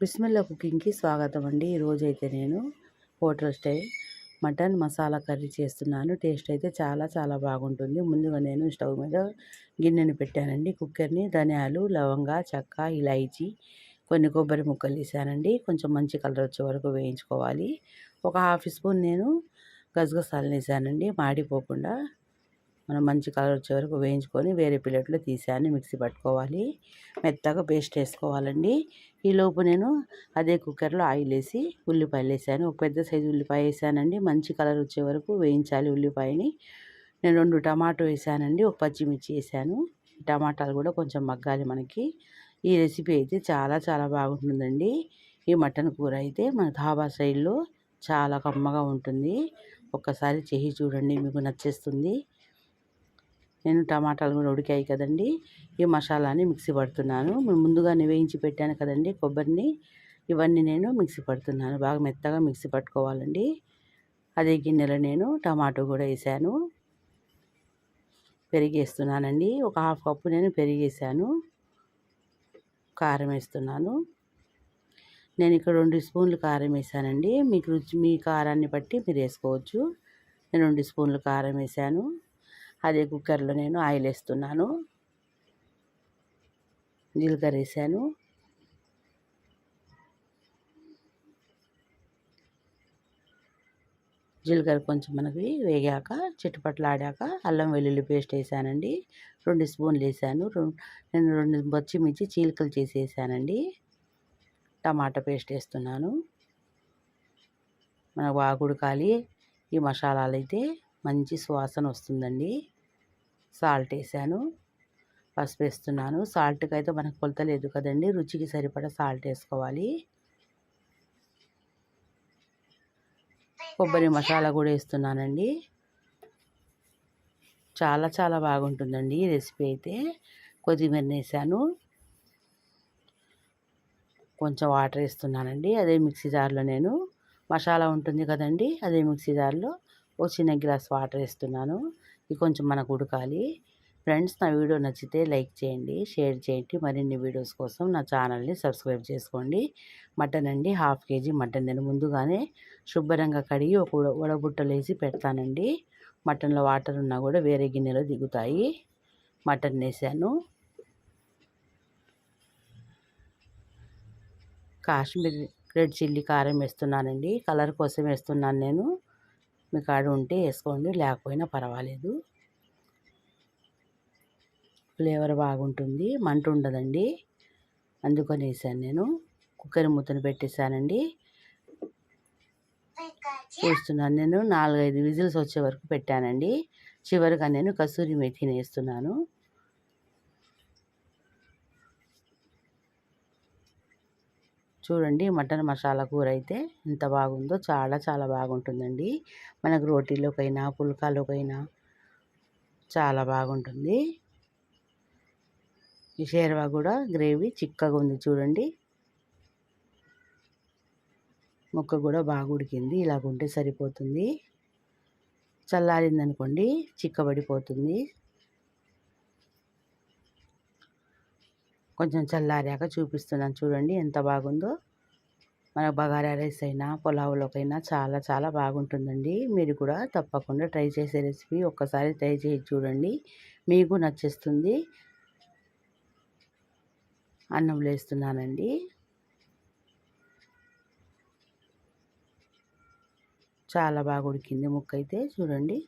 బిస్మిల్లా కుకింగ్కి స్వాగతం అండి. ఈరోజు అయితే నేను hotel style mutton masala curry చేస్తున్నాను. టేస్ట్ అయితే చాలా చాలా బాగుంటుంది. ముందుగా నేను స్టవ్ మీద గిన్నెని పెట్టానండి. కుక్కర్ని ధనియాలు లవంగా చెక్క ఇలాయచి కొన్ని కొబ్బరి ముక్కలు వేసానండి. కొంచెం మంచి కలర్ వచ్చే వరకు వేయించుకోవాలి. ఒక హాఫ్ స్పూన్ నేను గసగసాలు వేసానండి. మాడిపోకుండా మనం మంచి కలర్ వచ్చే వరకు వేయించుకొని వేరే ప్లేట్లో తీసాను మిక్సీ పట్టుకోవాలి. మెత్తగా పేస్ట్ వేసుకోవాలండి. ఈలోపు నేను అదే కుక్కర్లో ఆయిల్ వేసి ఉల్లిపాయలు వేసాను. ఒక పెద్ద సైజు ఉల్లిపాయ వేసానండి. మంచి కలర్ వచ్చే వరకు వేయించాలి ఉల్లిపాయని. నేను రెండు టమాటో వేసానండి. ఒక పచ్చిమిర్చి వేసాను. టమాటాలు కూడా కొంచెం మగ్గాలి మనకి. ఈ రెసిపీ అయితే చాలా చాలా బాగుంటుందండి. ఈ మటన్ కూర అయితే మన ధాబా స్టైల్లో చాలా కమ్మగా ఉంటుంది. ఒక్కసారి చేసి చూడండి మీకు నచ్చేస్తుంది. నేను టమాటాలు కూడా ఉడికాయి కదండి. ఈ మసాలాని మిక్సీ పడుతున్నాను. ముందుగానే వేయించి పెట్టాను కదండి కొబ్బరిని. ఇవన్నీ నేను మిక్సీ పడుతున్నాను. బాగా మెత్తగా మిక్సీ పట్టుకోవాలండి. అదే గిన్నెలో నేను టమాటో కూడా వేసాను. పెరిగేస్తున్నానండి. ఒక హాఫ్ కప్పు నేను పెరిగేసాను. కారం వేస్తున్నాను. నేను ఇక్కడ రెండు స్పూన్లు కారం వేసానండి. మీకు రుచి మీ కారాన్ని బట్టి మీరు వేసుకోవచ్చు. నేను రెండు స్పూన్లు కారం వేసాను. అదే కుక్కర్లో నేను ఆయిల్ వేస్తున్నాను. జీలకర్ర వేసాను జీలకర్ర కొంచెం మనకి వేగాక చిట్టుపట్లాడాక అల్లం వెల్లుల్లి పేస్ట్ వేసానండి. రెండు స్పూన్లు వేసాను. నేను రెండు పచ్చిమిర్చి చీలికలు చేసి వేసానండి. టమాటా పేస్ట్ వేస్తున్నాను. మనకు బాగా ఉడకాలి. ఈ మసాలాలు అయితే మంచి సువాసన వస్తుందండి. సాల్ట్ వేసాను. పసుపు వేస్తున్నాను. సాల్ట్కి అయితే మనకు కొలత లేదు కదండి. రుచికి సరిపడా సాల్ట్ వేసుకోవాలి. కొబ్బరి మసాలా కూడా వేస్తున్నానండి. చాలా చాలా బాగుంటుందండి ఈ రెసిపీ అయితే. కొత్తిమీర వేసాను. కొంచెం వాటర్ వేస్తున్నానండి. అదే మిక్సీ జార్లో నేను. మసాలా ఉంటుంది కదండి. అదే మిక్సీ జార్లో. ఓ చిన్న గ్లాస్ వాటర్ వేస్తున్నాను. ఇది కొంచెం మనకు ఉడకాలి. ఫ్రెండ్స్ నా వీడియో నచ్చితే లైక్ చేయండి షేర్ చేయండి. మరిన్ని వీడియోస్ కోసం నా ఛానల్ని సబ్స్క్రైబ్ చేసుకోండి. మటన్ అండి హాఫ్ కేజీ మటన్. నేను ముందుగానే శుభ్రంగా కడిగి ఒక వడబుట్టలు వేసి పెడతానండి. మటన్లో వాటర్ ఉన్నా కూడా వేరే గిన్నెలో దిగుతాయి. మటన్ వేసాను. కాశ్మీర్ రెడ్ చిల్లీ కారం వేస్తున్నానండి. కలర్ కోసం వేస్తున్నాను నేను. మీ కాడ ఉంటే వేసుకోండి లేకపోయినా పర్వాలేదు. ఫ్లేవర్ బాగుంటుంది మంట ఉండదండి. అందుకని వేసాను నేను. కుక్కర్ మూతను పెట్టేశానండి. చూస్తున్నాను నేను నాలుగైదు విజిల్స్ వచ్చే వరకు పెట్టానండి. చివరిగా నేను కసూరి మెథిని వేస్తున్నాను. చూడండి మటన్ మసాలా కూర అయితే ఎంత బాగుందో చాలా చాలా బాగుంటుందండి. మనకు రోటీలోకైనా పుల్కాలోకైనా చాలా బాగుంటుంది. ఈ షేర్వా కూడా గ్రేవీ చిక్కగా ఉంది చూడండి. ముక్క కూడా బాగా ఉడికింది. ఇలాగుంటే సరిపోతుంది. చల్లారిందనుకోండి చిక్కబడిపోతుంది. కొంచెం చల్లారాక చూపిస్తున్నాను. చూడండి ఎంత బాగుందో. మన బగారా రైస్ అయినా పులావులోకైనా చాలా చాలా బాగుంటుందండి. మీరు కూడా తప్పకుండా ట్రై చేసే రెసిపీ ఒక్కసారి ట్రై చేసి చూడండి. మీకు నచ్చేస్తుంది. అన్నం వేస్తున్నానండి చాలా బాగా ఉడికింది ముక్క అయితే చూడండి.